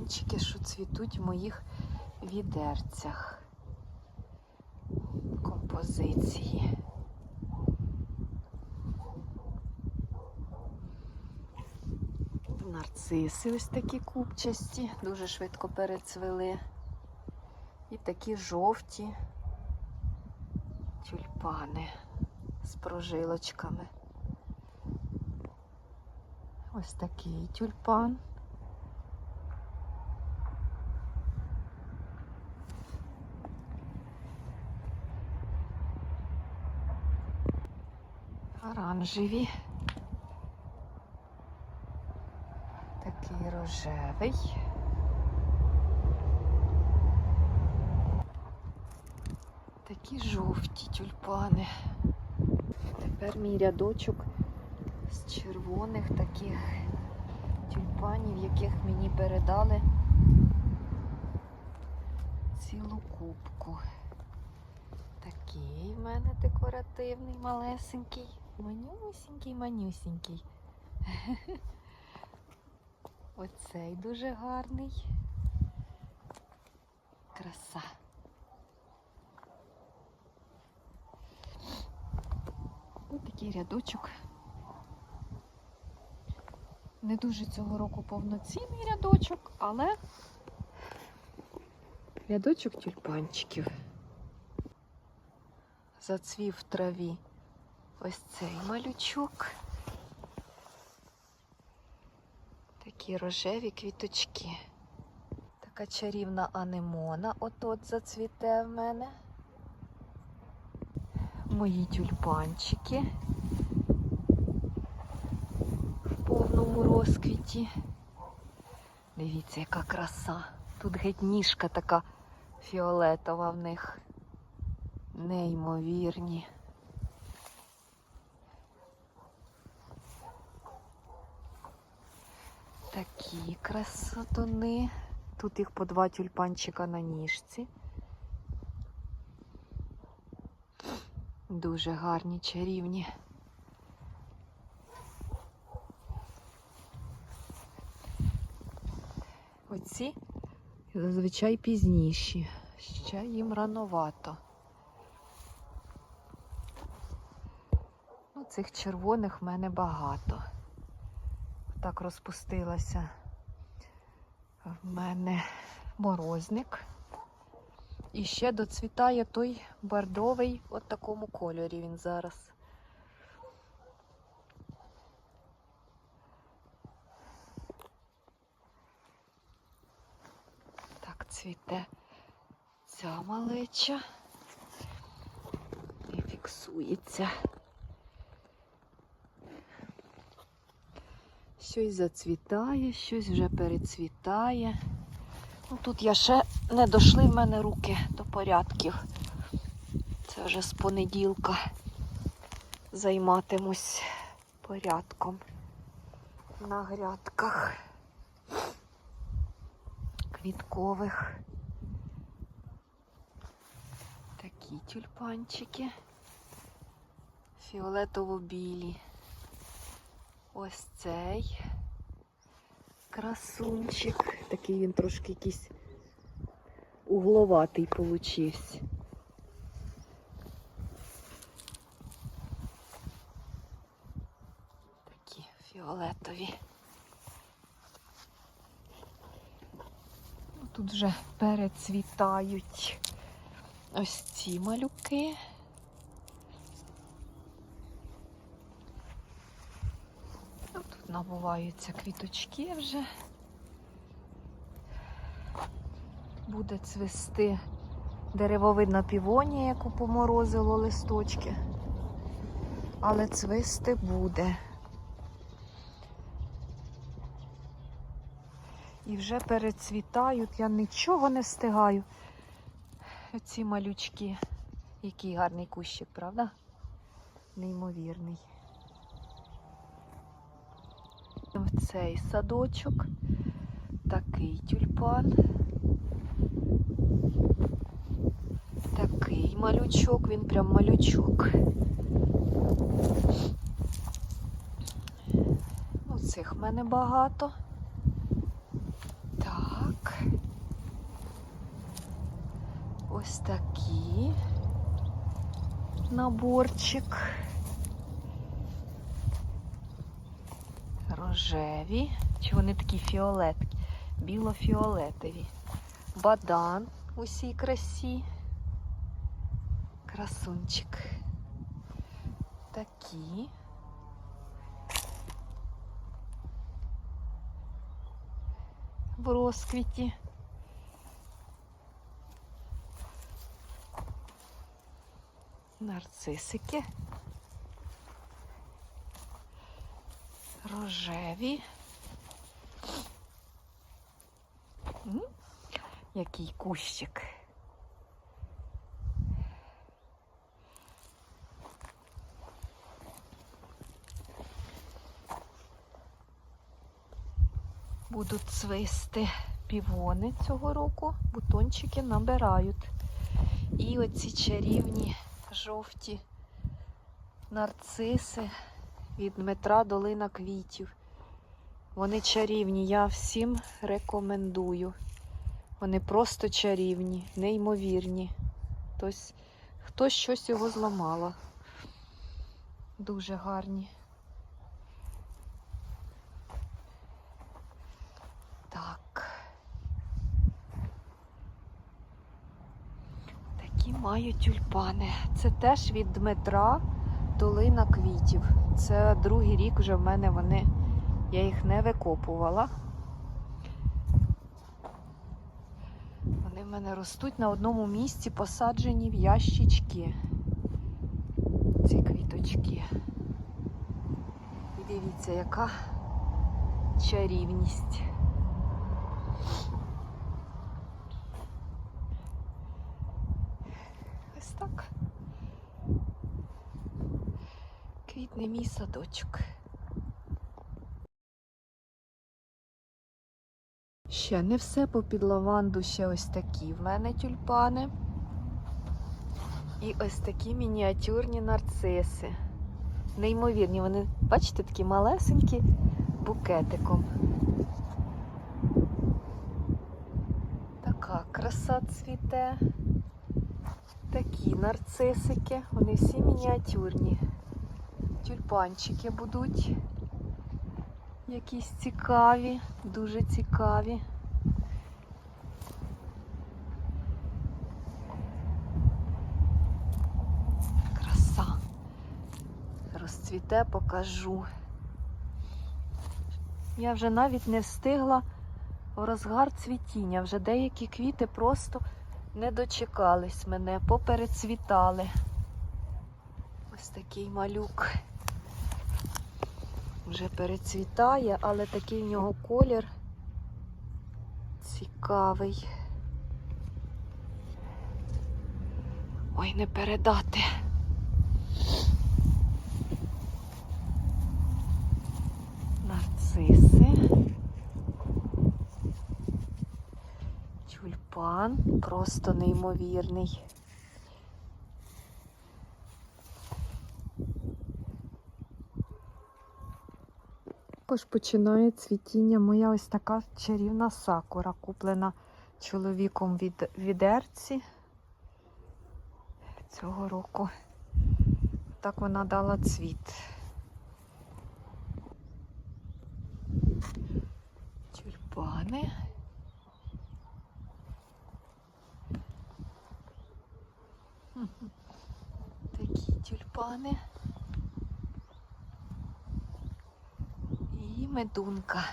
тюльпанчики, що цвітуть в моїх відерцях. Композиції. Нарциси ось такі купчасті, дуже швидко перецвели. І такі жовті тюльпани з прожилочками. Ось такий тюльпан. Оранжеві. Такий рожевий. Такі жовті тюльпани. Тепер мій рядочок з червоних таких тюльпанів, яких мені передали цілу кубку. Такий в мене декоративний, малесенький, манюсінький, манюсінький. Оцей дуже гарний. Краса. Ось такий рядочок. Не дуже цього року повноцінний рядочок, але рядочок тюльпанчиків. Зацвів в траві ось цей малючок. Такі рожеві квіточки. Така чарівна анемона от-от зацвіте в мене. Мої тюльпанчики в повному розквіті. Дивіться, яка краса. Тут геть ніжка така фіолетова в них. Неймовірні. Такі красотуни. Тут їх по два тюльпанчика на ніжці. Дуже гарні, чарівні. Оці зазвичай пізніші. Ще їм рановато. Ну, цих червоних в мене багато. Так розпустилася в мене морозник. І ще доцвітає той бордовий, от такому кольорі він зараз. Так цвіте ця малеча і фіксується. Щось зацвітає, щось вже перецвітає. Ну, тут я ще не дійшли в мене руки до порядків. Це вже з понеділка займатимусь порядком на грядках квіткових. Такі тюльпанчики. Фіолетово-білі. Ось цей красунчик. Такий він трошки якийсь угловатий получився. Такі фіолетові. Ну, Тут вже перецвітають ось ці малюки. Ну, Набуваються квіточки вже. Буде цвісти деревовидна півонія, яку поморозило листочки. Але цвисти буде. І вже перецвітають, я нічого не встигаю. Оці малючки. Який гарний кущик, правда? Неймовірний. В цей садочок, такий тюльпан, такий малючок, він прям малючок. Ну, цих в мене багато. Так. Ось такий наборчик. Рожеві. Чи вони такі фіолетки? Біло-фіолетові. Бадан у всій красі. Красунчик. Такі. В розквіті. Нарцисики. Рожеві. Який кущик. Будуть цвисти півони цього року, бутончики набирають. І оці чарівні жовті нарциси від Дмитра Долина квітів. Вони чарівні, я всім рекомендую. Вони просто чарівні, неймовірні. Хтось, хтось щось його зламало. Дуже гарні. Так. Такі мають тюльпани. Це теж від Дмитра долина квітів. Це другий рік вже в мене вони. Я їх не викопувала. Вони в мене ростуть на одному місці, посаджені в ящички. Ці квіточки. І дивіться, яка чарівність. Ось так. Квітне мій садочок. Ще не все попід лаванду, ще ось такі в мене тюльпани. І ось такі мініатюрні нарциси. Неймовірні, вони, бачите, такі малесенькі букетиком. Така краса цвіте. Такі нарцисики, вони всі мініатюрні. Тюльпанчики будуть. Якісь цікаві, дуже цікаві. Краса. Розцвіте, покажу. Я вже навіть не встигла в розгар цвітіння. Вже деякі квіти просто не дочекались мене, поперецвітали. Ось такий малюк вже перецвітає, але такий в нього колір цікавий. Ой, не передати. Нарциси. Тюльпан просто неймовірний. Також починає цвітіння моя ось така чарівна сакура, куплена чоловіком від відерці цього року. Так вона дала цвіт. Тюльпани. Такі тюльпани. І медунка.